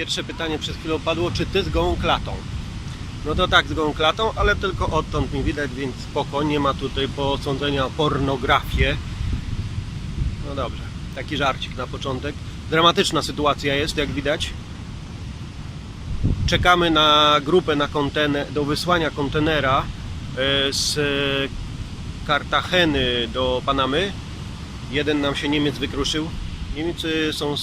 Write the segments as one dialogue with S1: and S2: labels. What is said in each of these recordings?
S1: Pierwsze pytanie przed chwilą padło, czy ty z gołą klatą? No to tak, z gołą klatą, ale tylko odtąd mi widać, więc spoko, nie ma tutaj posądzenia o pornografię. No dobrze, taki żarcik na początek. Dramatyczna sytuacja jest, jak widać. Czekamy na grupę na kontener, do wysłania kontenera e, z Kartageny do Panamy. Jeden nam się Niemiec wykruszył. Niemcy są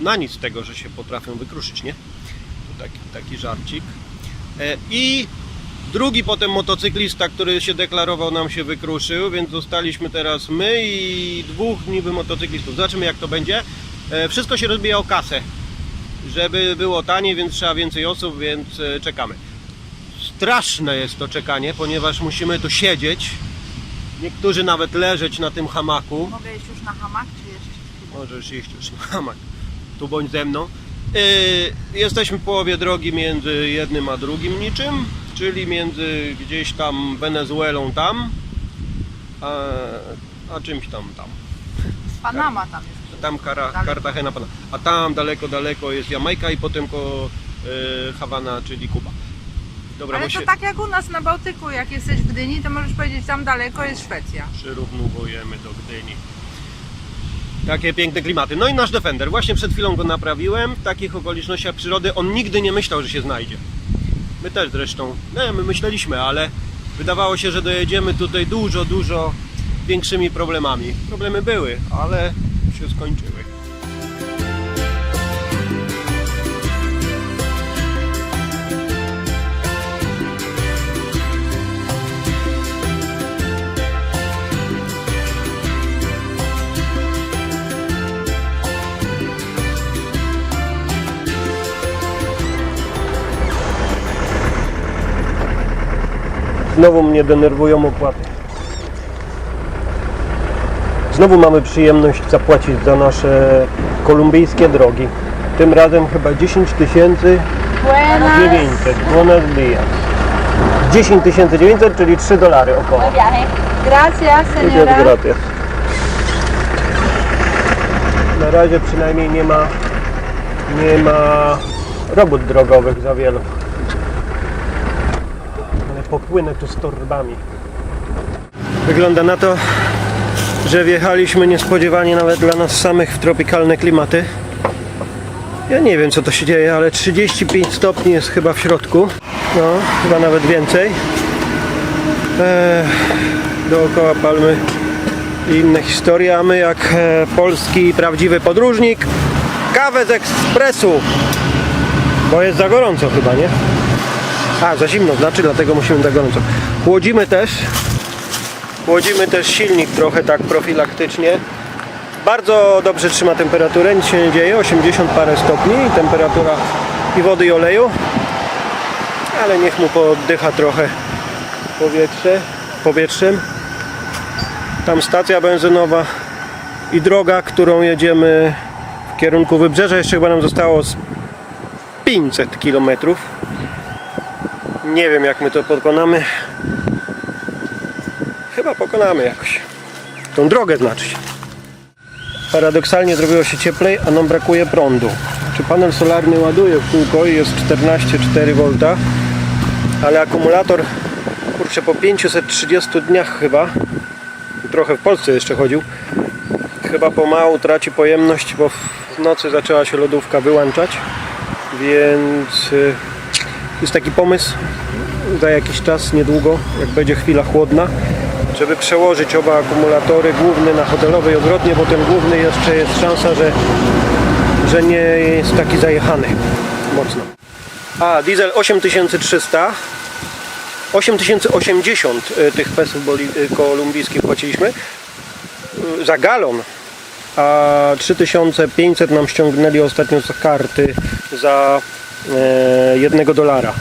S1: znani z tego, że się potrafią wykruszyć, nie? To Taki, taki żarcik. E, I drugi potem motocyklista, który się deklarował, nam się wykruszył, więc zostaliśmy teraz my i dwóch niby motocyklistów. Zobaczymy jak to będzie. E, Wszystko się rozbija o kasę. Żeby było taniej, więc trzeba więcej osób, więc e, czekamy. Straszne jest to czekanie, ponieważ musimy tu siedzieć. Niektórzy nawet leżeć na tym hamaku.
S2: Mogę iść już na hamak, czy jeszcze?
S1: Możesz iść już na hamak. Tu bądź ze mną. Yy, jesteśmy w połowie drogi między jednym a drugim niczym, czyli między gdzieś tam Wenezuelą tam, a, a czymś tam tam.
S2: Panama tam jest.
S1: Tam Kara,
S2: Daleko.
S1: Cartagena, Pana. a tam daleko, daleko jest Jamajka i potem ko yy, Hawana, czyli Kuba. Dobra,
S2: Ale to
S1: się
S2: tak jak u nas na Bałtyku, jak jesteś w Gdyni, to możesz powiedzieć, tam daleko jest Szwecja.
S1: przyrównujemy do Gdyni. Takie piękne klimaty. No i nasz Defender. Właśnie przed chwilą go naprawiłem. W takich okolicznościach przyrody on nigdy nie myślał, że się znajdzie. My też zresztą. No, my myśleliśmy, ale wydawało się, że dojedziemy tutaj dużo, dużo większymi problemami. Problemy były, ale się skończyły. Znowu mnie denerwują opłaty. Znowu mamy przyjemność zapłacić za nasze kolumbijskie drogi. Tym razem chyba 10 tysięcy 900. Buenos dias. 10 900, czyli 3 dolary około.
S2: Gracias,
S1: gracias. Na razie przynajmniej nie ma nie ma robót drogowych za wielu. Popłynę tu z torbami. Wygląda na to, że wjechaliśmy niespodziewanie nawet dla nas samych w tropikalne klimaty. Ja nie wiem co to się dzieje, ale 35 stopni jest chyba w środku. No, chyba nawet więcej. Eee, dookoła palmy i inne historie, a my jak e, polski prawdziwy podróżnik kawę z ekspresu bo jest za gorąco chyba, nie? A, za zimno, znaczy dlatego musimy za gorąco chłodzimy też chłodzimy też silnik trochę tak profilaktycznie bardzo dobrze trzyma temperaturę, nic się nie dzieje 80 parę stopni i temperatura i wody i oleju ale niech mu poddycha trochę powietrze, powietrzem. Tam stacja benzynowa i droga, którą jedziemy w kierunku wybrzeża. Jeszcze chyba nam zostało z 500 km. Nie wiem jak my to pokonamy. Chyba pokonamy jakoś. Tą drogę znaczy. Paradoksalnie zrobiło się cieplej, a nam brakuje prądu. Czy panel solarny ładuje w kółko i jest 14,4 V, ale akumulator kurczę po 530 dniach chyba trochę w Polsce jeszcze chodził chyba pomału traci pojemność bo w nocy zaczęła się lodówka wyłączać więc y, jest taki pomysł? Za jakiś czas, niedługo jak będzie chwila chłodna żeby przełożyć oba akumulatory główny na hotelowy i odwrotnie bo ten główny jeszcze jest szansa, że że nie jest taki zajechany mocno. A diesel 8300 8080 y, tych pesów y, kolumbijskich płaciliśmy. Y, za galon, a 3500 nam ściągnęli ostatnio z karty za jednego dolara.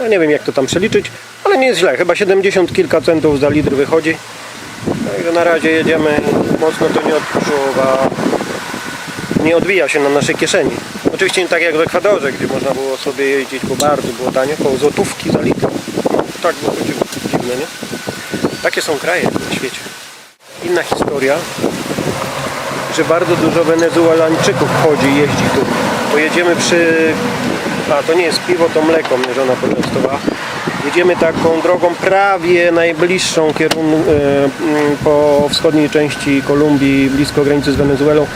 S1: No nie wiem jak to tam przeliczyć, ale nie jest źle, chyba 70 kilka centów za litr wychodzi. Także na razie jedziemy, mocno to nie odczuwa, nie odbija się na naszej kieszeni. Oczywiście nie tak jak w Ekwadorze, gdzie można było sobie jeździć, bo bardzo było tanio, koło złotówki za litr. Tak było dziw- dziwne, nie? Takie są kraje na świecie. Inna historia, że bardzo dużo Wenezuelańczyków chodzi i jeździ tu. Pojedziemy przy... A, to nie jest piwo, to mleko mnie żona poczęstowała. Jedziemy taką drogą prawie najbliższą kierunku, e, m, po wschodniej części Kolumbii, blisko granicy z Wenezuelą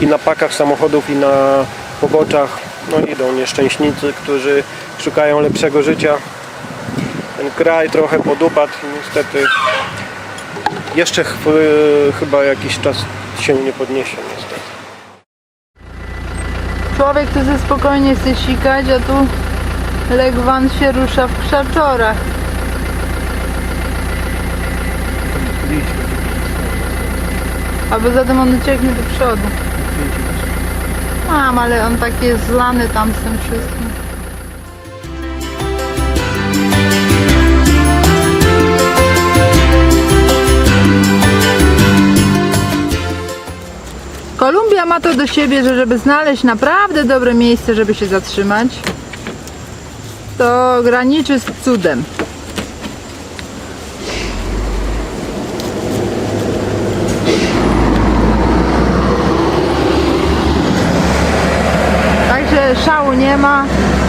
S1: i na pakach samochodów i na poboczach no, idą nieszczęśnicy, którzy szukają lepszego życia. Ten kraj trochę podupadł i niestety jeszcze ch- chyba jakiś czas się nie podniesie.
S2: Człowiek tu ze spokojnie chce sikać, a tu Legwan się rusza w krzaczorach. A poza tym on ucieknie do przodu. Mam, ale on taki jest zlany tam z tym wszystkim. Kolumbia ma to do siebie, że żeby znaleźć naprawdę dobre miejsce, żeby się zatrzymać, to graniczy z cudem. Także szału nie ma,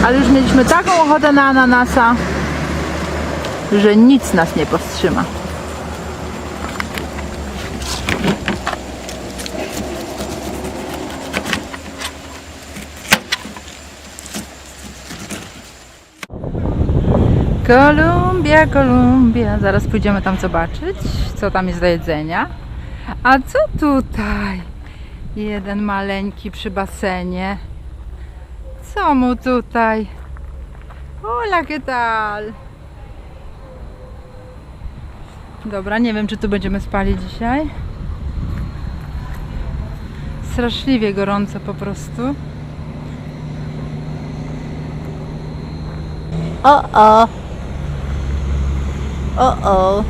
S2: ale już mieliśmy taką ochotę na ananasa, że nic nas nie powstrzyma. Kolumbia, Kolumbia. Zaraz pójdziemy tam zobaczyć, co tam jest do jedzenia. A co tutaj? Jeden maleńki przy basenie. Co mu tutaj? Hola, ¿qué tal? Dobra, nie wiem, czy tu będziemy spali dzisiaj. Straszliwie gorąco po prostu. O, o. O, o.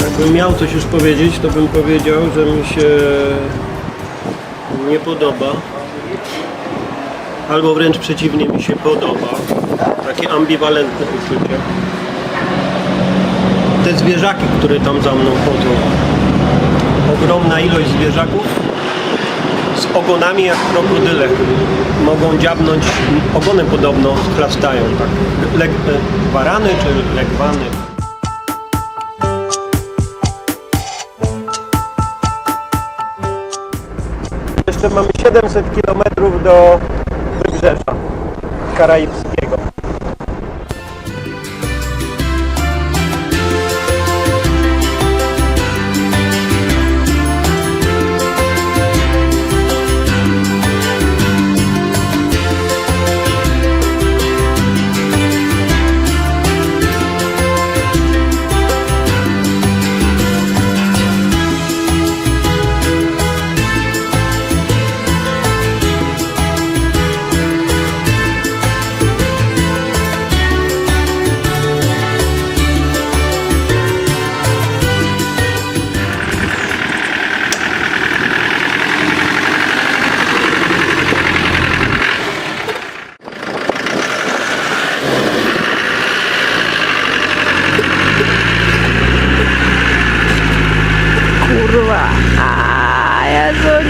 S1: Jakbym miał coś już powiedzieć, to bym powiedział, że mi się nie podoba. Albo wręcz przeciwnie, mi się podoba. Takie ambiwalentne uczucie. Te zwierzaki, które tam za mną chodzą. Ogromna ilość zwierzaków z ogonami jak krokodyle. Mogą dziabnąć, ogonem podobno chlastają. Tak. Leg, czy legwany. Jeszcze mamy 700 km do wybrzeża karaibskiego.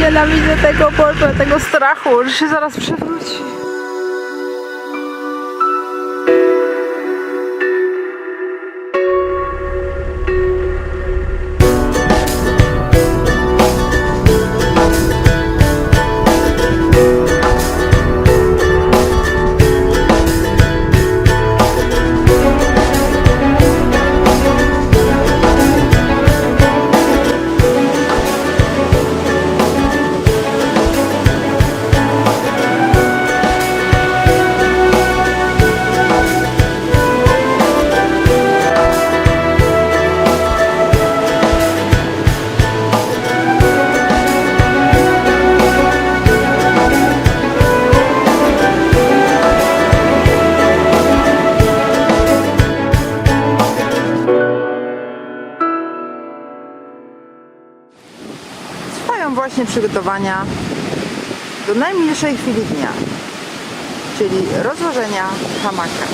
S2: Nienawidzę tego portu, tego strachu, że się zaraz przewróci. Przygotowania do najmilszej chwili dnia, czyli rozłożenia hamaka.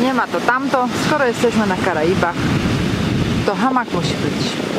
S2: Nie ma to tamto, skoro jesteśmy na Karaibach, to hamak musi być.